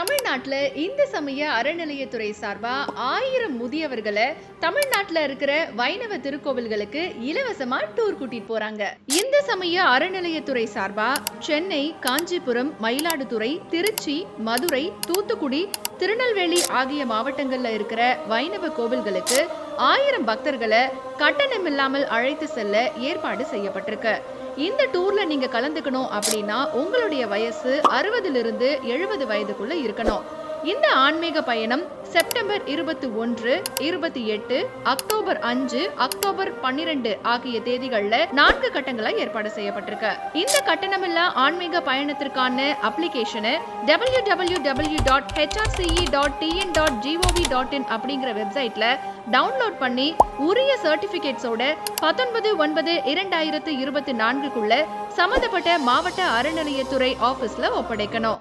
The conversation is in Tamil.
தமிழ்நாட்டில் இந்து சமய அறநிலையத்துறை சார்பாக ஆயிரம் முதியவர்களை தமிழ்நாட்டில் இருக்கிற வைணவ திருக்கோவில்களுக்கு இலவசமா டூர் கூட்டிட்டு போறாங்க. இந்து சமய அறநிலையத்துறை சார்பாக சென்னை காஞ்சிபுரம் மயிலாடுதுறை திருச்சி மதுரை தூத்துக்குடி திருநெல்வேலி ஆகிய மாவட்டங்களில் இருக்கிற வைணவ கோவில்களுக்கு ஆயிரம் பக்தர்களை கட்டணம் இல்லாமல் அழைத்து செல்ல ஏற்பாடு செய்யப்பட்டிருக்கு. இந்த டூர்ல நீங்க கலந்துக்கணும் அப்படின்னா உங்களுடைய வயசு அறுபதுல இருந்து எழுபது வயதுக்குள்ள இருக்கணும். இந்த ஆன்மீக பயணம் செப்டம்பர் இருபத்தி ஒன்று இருபத்தி எட்டு அக்டோபர் அஞ்சு அக்டோபர் பன்னிரெண்டு ஆகிய தேதிகளில் நான்கு கட்டங்களா ஏற்பாடு செய்யப்பட்டிருக்கு. இந்த கட்டணமில்லா ஆன்மீக பயணத்திற்கான அப்ளிகேஷனை W W W dot HRCE dot TN dot GOV dot in அப்படிங்கிற வெப்சைட்ல டவுன்லோட் பண்ணி உரிய சர்டிபிகேட்ஸோட பத்தொன்பது ஒன்பது இரண்டாயிரத்து இருபத்தி நான்குக்குள்ள சம்பந்தப்பட்ட மாவட்ட அறநிலையத்துறை ஆபீஸ்ல ஒப்படைக்கணும்.